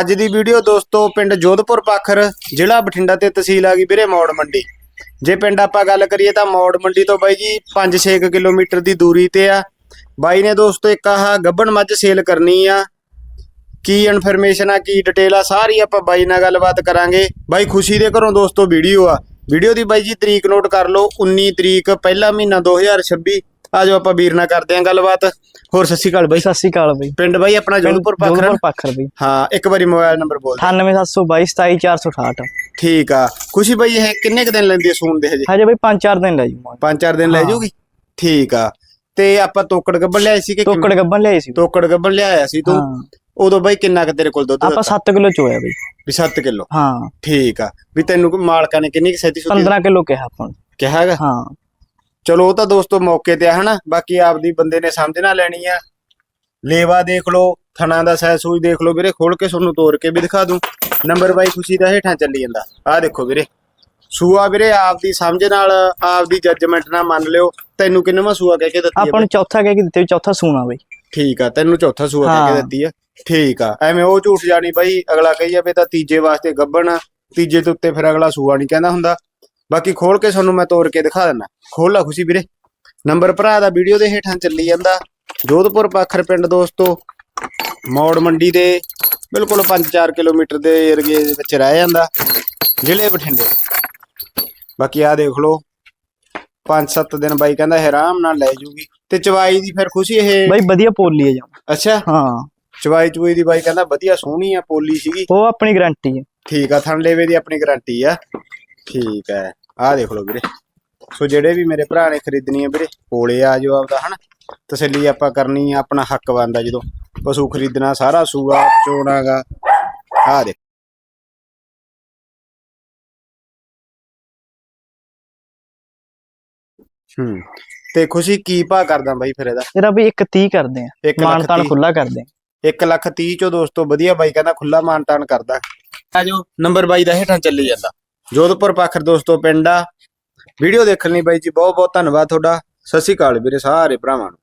ਅੱਜ ਦੀ ਵੀਡੀਓ ਦੋਸਤੋ ਪਿੰਡ ਜੋਧਪੁਰ ਪਾਖਰ, ਜ਼ਿਲ੍ਹਾ ਬਠਿੰਡਾ ਤੇ ਤਹਿਸੀਲ ਆ ਗਈ ਵੀਰੇ ਮੌੜ ਮੰਡੀ। ਜੇ ਪਿੰਡ ਆਪਾਂ ਗੱਲ ਕਰੀਏ ਤਾਂ ਮੌੜ ਮੰਡੀ ਤੋਂ ਬਾਈ ਜੀ 5-6 ਕਿਲੋਮੀਟਰ ਦੀ ਦੂਰੀ ਤੇ ਆ। ਬਾਈ ਨੇ ਦੋਸਤੋ ਇੱਕ ਆਹ ਗੱਬਣ ਮੱਝ ਸੇਲ ਕਰਨੀ ਆ। ਕੀ ਇਨਫੋਰਮੇਸ਼ਨ ਆ, ਕੀ ਡਿਟੇਲ ਆ, ਸਾਰੀ ਆਪਾਂ ਬਾਈ ਨਾਲ ਗੱਲਬਾਤ ਕਰਾਂਗੇ। ਬਾਈ ਖੁਸ਼ੀ ਦੇ ਘਰੋਂ ਦੋਸਤੋ ਵੀਡੀਓ ਆ। ਵੀਡੀਓ ਦੀ ਬਾਈ ਜੀ ਤਰੀਕ ਨੋਟ ਕਰ ਲਓ 19 ਤਰੀਕ ਪਹਿਲਾ ਮਹੀਨਾ 2026 ਆਜੋ ਆਪਾਂ ਵੀਰ ਨਾਲ ਕਰਦੇ ਆਂ ਗੱਲਬਾਤ। ਹੋਰ ਸਤਿ ਸ਼੍ਰੀ ਅਕਾਲ ਬਾਈ। ਸਤਿ ਸ਼੍ਰੀ ਅਕਾਲ ਬਈ। ਪਿੰਡ ਬਾਈ ਆਪਣਾ ਜੋਧਪੁਰ ਪਾਖਰ ਜੋਧਪੁਰ ਪਾਖਰ ਬਈ। ਹਾਂ ਇੱਕ ਵਾਰੀ ਮੋਬਾਈਲ ਨੰਬਰ ਬੋਲ 98722 27468 ਠੀਕ ਆ। ਖੁਸ਼ੀ ਬਾਈ ਇਹ ਕਿੰਨੇ ਕ ਦਿਨ ਲੈਂਦੀ ਹੈ ਸੂਣ ਦੇ ਹਜੇ? ਹਜੇ ਬਈ 5-4 ਦਿਨ ਲੈ ਜੂ ਪੰਜ ਚਾਰ ਦਿਨ ਲੈ। ਜੂਗੀ? ਠੀਕ ਆ। ਤੇ ਆਪਾਂ ਤੋਕੜ ਗੱਬਣ ਲਿਆਏ ਸੀ ਕਿ ਟੋਕੜ ਗੱਬਨ ਲਿਆਈ ਸੀ। ਤੋਕੜ ਗੱਬਣ ਲਿਆਇਆ ਸੀ ਤੂੰ? ਉਦੋਂ ਬਾਈ ਕਿੰਨਾ ਕ ਤੇਰੇ ਕੋਲ ਦੁੱਧ ਆਪਾਂ 7 ਕਿਲੋ ਚੋਇਆ ਬਈ। ਵੀ 7 ਕਿਲੋ? ਹਾਂ। ਠੀਕ ਆ। ਵੀ ਤੈਨੂੰ ਮਾਲਕਾਂ ਨੇ ਕਿੰਨੀ ਕੁ ਸੈਤੀ ਸੁਤੀ 15 ਕਿਲੋ ਕਿਹਾ ਆਪਾਂ ਨੂੰ। ਕਿਹਾ ਹੈਗਾ? ਹਾਂ। ਚਲੋ ਉਹ ਤਾਂ ਦੋਸਤੋ ਮੌਕੇ ਤੇ ਆ ਹਨਾ? ਬਾਕੀ ਆਪਦੀ ਬੰਦੇ ਨੇ ਸਮਝਣਾ ਲੈਣੀ ਆ। ਲੇਵਾ ਦੇਖ ਲਓ ਥਣਾ ਦਾ ਸਹਿ ਸੂਈ ਦੇਖ ਲਓ ਵੀਰੇ ਖੋਲ ਕੇ ਤੁਹਾਨੂੰ ਤੋੜ ਕੇ ਵੀ ਦਿਖਾ ਦੂੰ। ਨੰਬਰ ਬਾਈ ਖੁਸ਼ੀ ਦਾ ਹੇਠਾਂ ਚੱਲੀ ਜਾਂਦਾ। ਆਹ ਦੇਖੋ ਵੀਰੇ। ਸੂਆ ਵੀਰੇ ਆਪਦੀ ਸਮਝ ਨਾਲ ਆਪਦੀ ਜੱਜਮੈਂਟ ਨਾਲ ਮੰਨ ਲਿਓ। ਤੈਨੂੰ ਕਿੰਨਵਾਂ ਸੂਆ ਕਹਿ ਕੇ ਦਿੱਤੀ ਆ ਆਪਾਂ ਨੂੰ ਚੌਥਾ ਕਹਿ ਕੇ ਦਿੱਤੇ ਚੌਥਾ ਸੂਣਾ ਬਈ। ਠੀਕ ਆ ਤੈਨੂੰ ਚੌਥਾ ਸੂਆ ਕਹਿ ਕੇ। ਦਿੱਤੀ ਆ। ਠੀਕ ਆ ਐਵੇਂ ਉਹ ਝੂਠ ਜਾਣੀ ਬਾਈ ਅਗਲਾ ਕਹੀ ਜਾਵੇ ਤਾਂ ਤੀਜੇ ਵਾਸਤੇ ਗੱਬਣ ਤੀਜੇ ਦੇ ਉੱਤੇ ਫਿਰ ਅਗਲਾ ਸੂਆ ਨਹੀਂ ਕਹਿੰਦਾ ਹੁੰਦਾ। ਬਾਕੀ ਖੋਲ ਕੇ ਤੁਹਾਨੂੰ ਮੈਂ ਤੋੜ ਕੇ ਦਿਖਾ ਦਿੰਦਾ। ਖੋਲ ਲਾ ਖੁਸ਼ੀ ਵੀਰੇ। ਨੰਬਰ ਭਰਾ ਦਾ ਵੀਡੀਓ ਦੇ ਹੇਠਾਂ ਚੱਲੀ ਜਾਂਦਾ। ਜੋਧਪੁਰ ਪਾਖਰ ਪਿੰਡ ਦੋਸਤੋ ਮੌੜ ਮੰਡੀ ਦੇ ਬਿਲਕੁਲ 5-4 ਕਿਲੋਮੀਟਰ ਦੇ ਏਰੀਏ ਦੇ ਵਿੱਚ ਰਹਿ ਜਾਂਦਾ। ਜ਼ਿਲ੍ਹੇ ਬਠਿੰਡੇ। ਬਾਕੀ ਆ ਦੇਖ ਲਓ। 5-7 ਦਿਨ ਬਾਈ ਕਹਿੰਦਾ ਇਹ ਆਰਾਮ ਨਾਲ ਲੈ ਜੂਗੀ। ਤੇ ਚਵਾਈ ਦੀ ਫਿਰ ਖੁਸ਼ੀ ਇਹ ਬਈ ਵਧੀਆ ਪੋਲੀ ਹੈ ਜਾਂ। ਅੱਛਾ। ਹਾਂ। ਚਵਾਈ ਚੁਈ ਦੀ ਬਾਈ ਕਹਿੰਦਾ ਵਧੀਆ ਸੋਹਣੀ ਆ ਪੋਲੀ ਸੀਗੀ। ਉਹ ਆਪਣੀ ਗਾਰੰਟੀ ਹੈ ਠੀਕ ਆ ਥਣ ਲੇਵੇ ਦੀ ਆਪਣੀ ਗਾਰੰਟੀ ਆ। ਠੀਕ ਹੈ। ਆਹ ਦੇਖ ਲਓ ਵੀਰੇ। ਸੋ ਜਿਹੜੇ ਵੀ ਮੇਰੇ ਭਰਾ ਨੇ ਖਰੀਦਣੀ ਆ ਵੀਰੇ ਕੋਲੇ ਆ ਜਾਓ ਆਪਦਾ ਹਨਾ। ਤਸੱਲੀ ਆਪਾਂ ਕਰਨੀ ਆ ਆਪਣਾ ਹੱਕ ਬਣਦਾ ਜਦੋਂ ਪਸ਼ੂ ਖਰੀਦਣਾ ਸਾਰਾ ਸੂਆ ਚੋਣਾਗਾ। ਆਹ ਦੇ ਹੂੰ। ਤੇ ਖੁਸ਼ੀ ਕੀ ਭਾ ਕਰਦਾ ਬਾਈ ਫਿਰ ਇਹਦਾ? ਇਹਦਾ ਵੀ 130 ਕਰਦੇ ਆ। ਮਾਨਤਾਨ। ਖੁੱਲਾ ਕਰਦੇ ਆ। 1 ਲੱਖ 30 ਚੋਂ ਦੋਸਤੋ ਵਧੀਆ ਬਾਈ ਕਹਿੰਦਾ ਖੁੱਲਾ ਮਾਨਤਾਨ ਕਰਦਾ। ਆਜੋ ਨੰਬਰ ਬਾਈ ਦਾ ਹੇਠਾਂ ਚੱਲੀ ਜਾਂਦਾ। ਜੋਧਪੁਰ ਪਾਖਰ ਦੋਸਤੋ ਪਿੰਡ ਆ। ਵੀਡੀਓ ਦੇਖਣ ਲਈ ਬਾਈ ਜੀ ਬਹੁਤ ਬਹੁਤ ਧੰਨਵਾਦ ਤੁਹਾਡਾ। ਸਤਿ ਸ਼੍ਰੀ ਅਕਾਲ ਵੀਰੇ ਸਾਰੇ ਭਰਾਵਾਂ ਨੂੰ।